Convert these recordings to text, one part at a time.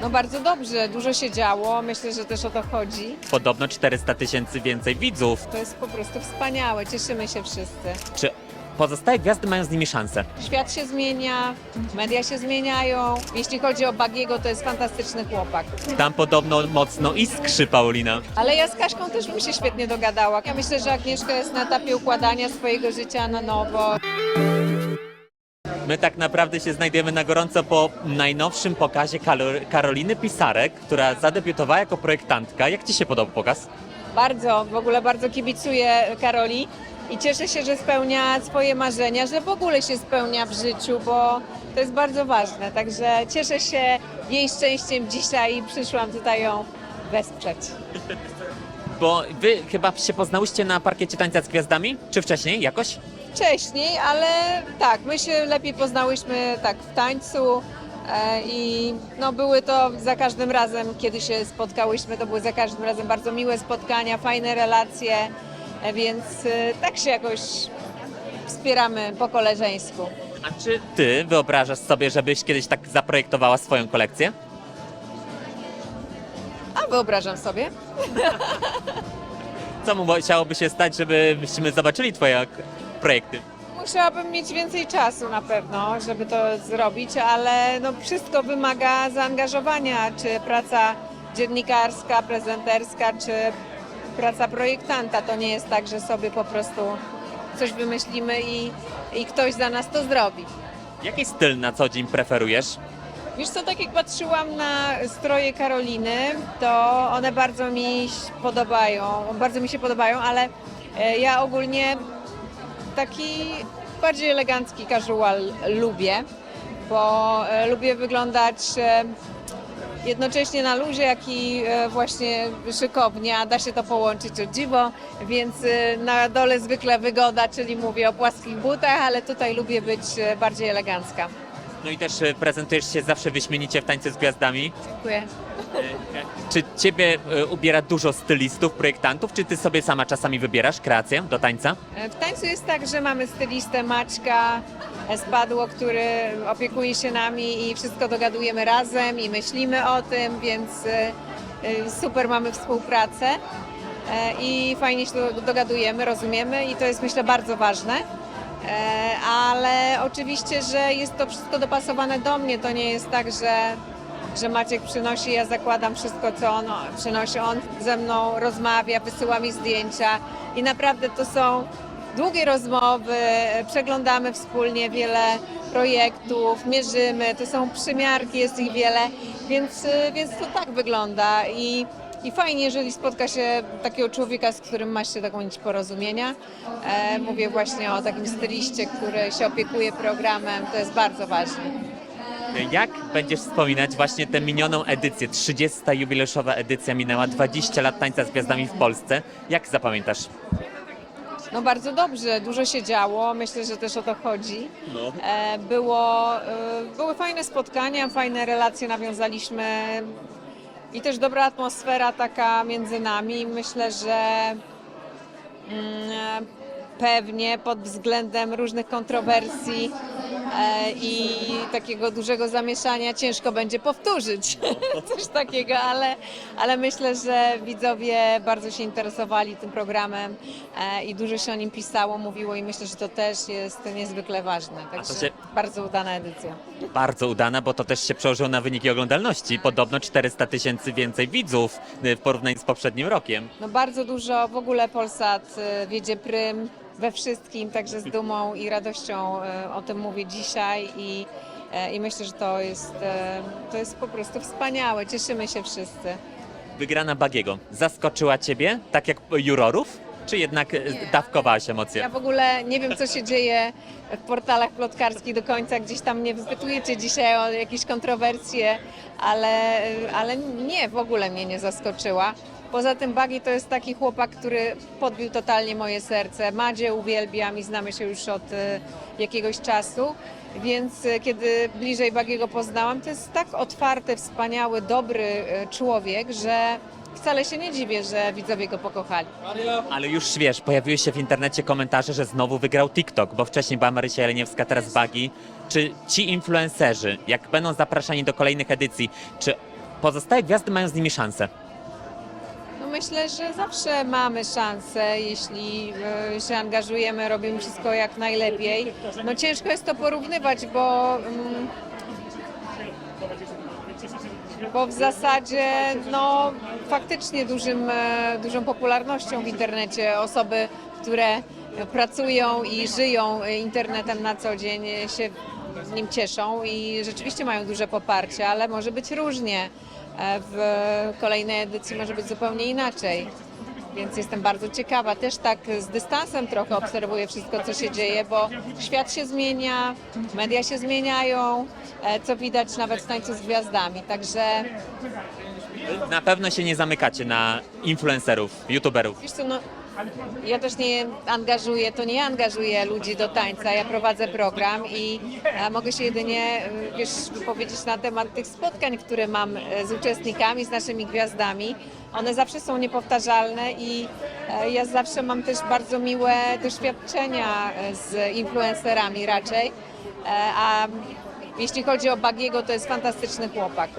No bardzo dobrze, dużo się działo, myślę, że też o to chodzi. Podobno 400 tysięcy więcej widzów. To jest po prostu wspaniałe, cieszymy się wszyscy. Czy pozostałe gwiazdy mają z nimi szansę? Świat się zmienia, media się zmieniają. Jeśli chodzi o Bagiego, to jest fantastyczny chłopak. Tam podobno mocno iskrzy Paulina. Ale ja z Kaszką też bym się świetnie dogadała. Ja myślę, że Agnieszka jest na etapie układania swojego życia na nowo. My tak naprawdę się znajdujemy na gorąco po najnowszym pokazie Karoliny Pisarek, która zadebiutowała jako projektantka. Jak Ci się podobał pokaz? Bardzo, w ogóle bardzo kibicuję Karoli i cieszę się, że spełnia swoje marzenia, że w ogóle się spełnia w życiu, bo to jest bardzo ważne. Także cieszę się jej szczęściem dzisiaj i przyszłam tutaj ją wesprzeć. Bo Wy chyba się poznałyście na parkiecie Tańca z Gwiazdami? Czy wcześniej jakoś? Wcześniej, ale tak, my się lepiej poznałyśmy tak w tańcu e, i no były to za każdym razem, kiedy się spotkałyśmy, to były za każdym razem bardzo miłe spotkania, fajne relacje, e, więc e, tak się jakoś wspieramy po koleżeńsku. A czy Ty wyobrażasz sobie, żebyś kiedyś tak zaprojektowała swoją kolekcję? Wyobrażam sobie. Co mu musiałoby się stać, żebyśmy zobaczyli Twoje projekty? Musiałabym mieć więcej czasu na pewno, żeby to zrobić, ale no wszystko wymaga zaangażowania, czy praca dziennikarska, prezenterska, czy praca projektanta. To nie jest tak, że sobie po prostu coś wymyślimy i, i ktoś za nas to zrobi. Jaki styl na co dzień preferujesz? Wiesz co, tak jak patrzyłam na stroje Karoliny, to one bardzo mi podobają, bardzo mi się podobają, ale e, ja ogólnie taki bardziej elegancki casual lubię, bo e, lubię wyglądać e, jednocześnie na luzie, jak i właśnie szykownie, a da się to połączyć o dziwo, więc na dole zwykle wygoda, czyli mówię o płaskich butach, ale tutaj lubię być bardziej elegancka. No i też e, prezentujesz się zawsze wyśmienicie w Tańcu z Gwiazdami. Dziękuję. Czy Ciebie e, ubiera dużo stylistów, projektantów, czy Ty sobie sama czasami wybierasz kreację do tańca? W tańcu jest tak, że mamy stylistę Maćka Spadło, który opiekuje się nami i wszystko dogadujemy razem i myślimy o tym, więc super mamy współpracę e, i fajnie się do- dogadujemy, rozumiemy i to jest myślę bardzo ważne. E, Ale oczywiście, że jest to wszystko dopasowane do mnie. To nie jest tak, że, że Maciek przynosi, ja zakładam wszystko, co on przynosi. On ze mną rozmawia, wysyła mi zdjęcia i naprawdę to są długie rozmowy, przeglądamy wspólnie wiele projektów, mierzymy, to są przymiarki, jest ich wiele, więc, y, więc to tak wygląda i, i fajnie, jeżeli spotka się takiego człowieka, z którym ma się taką nić porozumienia. E, mówię właśnie o takim styliście, który się opiekuje programem, to jest bardzo ważne. Jak będziesz wspominać właśnie tę minioną edycję, 30. jubileuszowa edycja minęła 20 lat Tańca z Gwiazdami w Polsce. Jak zapamiętasz? No bardzo dobrze, dużo się działo, myślę, że też o to chodzi. No. E, Było, e, były fajne spotkania, fajne relacje nawiązaliśmy i też dobra atmosfera taka między nami. Myślę, że mm, pewnie pod względem różnych kontrowersji i takiego dużego zamieszania ciężko będzie powtórzyć coś takiego, ale, ale myślę, że widzowie bardzo się interesowali tym programem e, i dużo się o nim pisało, mówiło i myślę, że to też jest niezwykle ważne. Także się- bardzo udana edycja. Bardzo udana, bo to też się przełożyło na wyniki oglądalności. Podobno 400 tysięcy więcej widzów y, w porównaniu z poprzednim rokiem. No bardzo dużo, w ogóle Polsat wiedzie prym we wszystkim, także z dumą i radością y, o tym mówię dzisiaj i, e, i myślę, że to jest, e, to jest po prostu wspaniałe, cieszymy się wszyscy. Wygrana Bagiego zaskoczyła Ciebie, tak jak jurorów? Czy jednak Nie. dawkowałaś emocje? Ja w ogóle nie wiem, co się dzieje w portalach plotkarskich do końca, gdzieś tam nie wypytujecie dzisiaj o jakieś kontrowersje, ale, ale nie, w ogóle mnie nie zaskoczyła. Poza tym Bagi to jest taki chłopak, który podbił totalnie moje serce. Madzie uwielbiam i znamy się już od e, jakiegoś czasu, więc e, kiedy bliżej Bagiego poznałam, to jest tak otwarty, wspaniały, dobry e, człowiek, że wcale się nie dziwię, że widzowie go pokochali. Ale już wiesz, pojawiły się w internecie komentarze, że znowu wygrał TikTok, bo wcześniej była Marysia Jeleniewska, teraz Bagi. Czy ci influencerzy, jak będą zapraszani do kolejnych edycji, czy pozostałe gwiazdy mają z nimi szansę? Myślę, że zawsze mamy szansę, jeśli e, się angażujemy, robimy wszystko jak najlepiej. No ciężko jest to porównywać, bo, mm, bo w zasadzie no, faktycznie dużym, e, dużą popularnością w internecie osoby, które pracują i żyją e, internetem na co dzień się nim cieszą i rzeczywiście mają duże poparcie, ale może być różnie. W kolejnej edycji może być zupełnie inaczej. Więc jestem bardzo ciekawa. Też tak z dystansem trochę obserwuję wszystko, co się dzieje, bo świat się zmienia, media się zmieniają, e, co widać nawet w tańcu z gwiazdami. Także Na pewno się nie zamykacie na influencerów, youtuberów. wiesz co, no, ja też nie angażuję, to nie angażuję ludzi do tańca. Ja prowadzę program i mogę się jedynie e, wiesz, wypowiedzieć na temat tych spotkań, które mam e, z uczestnikami, z naszymi gwiazdami. One zawsze są niepowtarzalne i e, ja zawsze mam też bardzo miłe doświadczenia e, z influencerami raczej. E, A jeśli chodzi o Bagiego, to jest fantastyczny chłopak.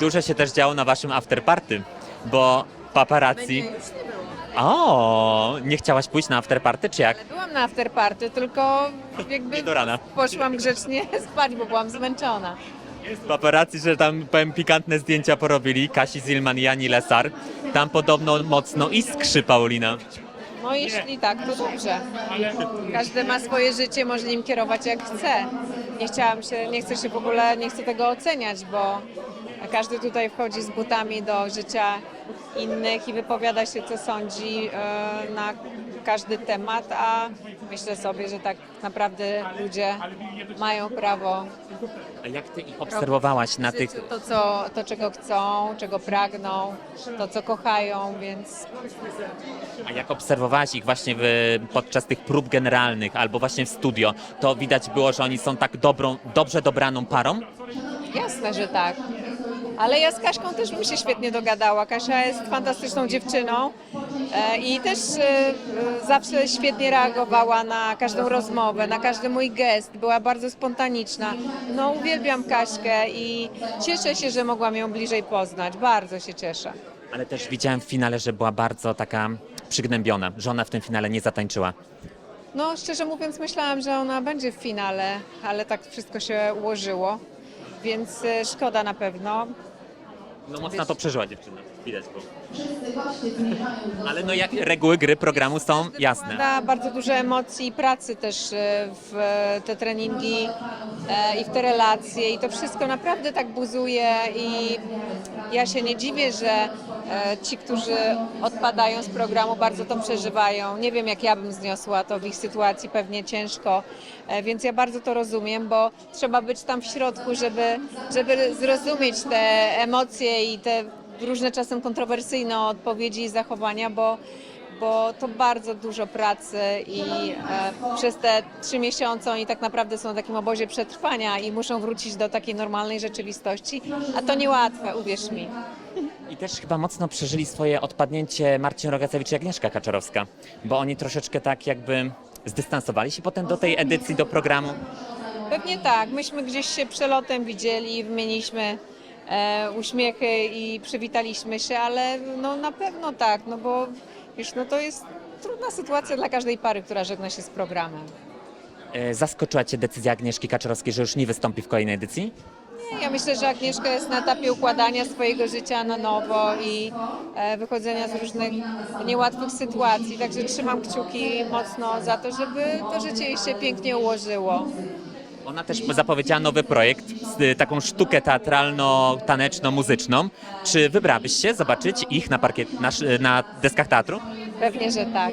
Dużo się też działo na waszym afterparty, bo paparazzi... O, nie chciałaś pójść na afterparty, czy jak? Byłam na afterparty, tylko jakby Nie do rana. poszłam grzecznie spać, bo byłam zmęczona. Paparazzi, że tam powiem pikantne zdjęcia porobili, Kasi Zilman i Jani Lesar. Tam podobno mocno iskrzy Paulina. No jeśli tak, to dobrze. Każdy ma swoje życie, może nim kierować jak chce. Nie chciałam się, nie chcę się w ogóle, nie chcę tego oceniać, bo każdy tutaj wchodzi z butami do życia innych i wypowiada się, co sądzi e, na każdy temat, a myślę sobie, że tak naprawdę ludzie mają prawo A jak ty ich obserwowałaś na tych... to, co, to, czego chcą, czego pragną, to, co kochają, więc A jak obserwowałaś ich właśnie w, podczas tych prób generalnych albo właśnie w studio, to widać było, że oni są tak dobrą, dobrze dobraną parą? Jasne, że tak. Ale ja z Kaśką też bym się świetnie dogadała. Kasia jest fantastyczną dziewczyną e, i też e, zawsze świetnie reagowała na każdą rozmowę, na każdy mój gest. Była bardzo spontaniczna. No uwielbiam Kaśkę i cieszę się, że mogłam ją bliżej poznać. Bardzo się cieszę. Ale też widziałem w finale, że była bardzo taka przygnębiona, że ona w tym finale nie zatańczyła. No szczerze mówiąc myślałam, że ona będzie w finale, ale tak wszystko się ułożyło. Więc e, szkoda na pewno. No mocno to przeżyła dziewczyna, widać było. Ale no jak reguły gry programu są jasne. Da bardzo dużo emocji i pracy też e, w te treningi e, i w te relacje i to wszystko naprawdę tak buzuje i ja się nie dziwię, że e, ci, którzy odpadają z programu bardzo to przeżywają. Nie wiem jak ja bym zniosła to w ich sytuacji, pewnie ciężko, E, więc ja bardzo to rozumiem, bo trzeba być tam w środku, żeby, żeby zrozumieć te emocje i te różne czasem kontrowersyjne odpowiedzi i zachowania, bo bo to bardzo dużo pracy i e, przez te trzy miesiące oni tak naprawdę są w takim obozie przetrwania i muszą wrócić do takiej normalnej rzeczywistości, a to niełatwe, uwierz mi. I też chyba mocno przeżyli swoje odpadnięcie Marcin Rogacewicz i Agnieszka Kaczorowska, bo oni troszeczkę tak jakby zdystansowali się potem do tej edycji, do programu. Pewnie tak, myśmy gdzieś się przelotem widzieli, wymieniliśmy e, uśmiechy i przywitaliśmy się, ale no na pewno tak, no bo wiesz, no to jest trudna sytuacja dla każdej pary, która żegna się z programem. E, Zaskoczyła Cię decyzja Agnieszki Kaczorowskiej, że już nie wystąpi w kolejnej edycji? Ja myślę, że Agnieszka jest na etapie układania swojego życia na nowo i e, wychodzenia z różnych niełatwych sytuacji. Także trzymam kciuki mocno za to, żeby to życie jej się pięknie ułożyło. Ona też zapowiedziała nowy projekt, z, taką sztukę teatralno-taneczno-muzyczną. Czy wybrałabyś się zobaczyć ich na, parkiet, na, na deskach teatru? Pewnie, że tak.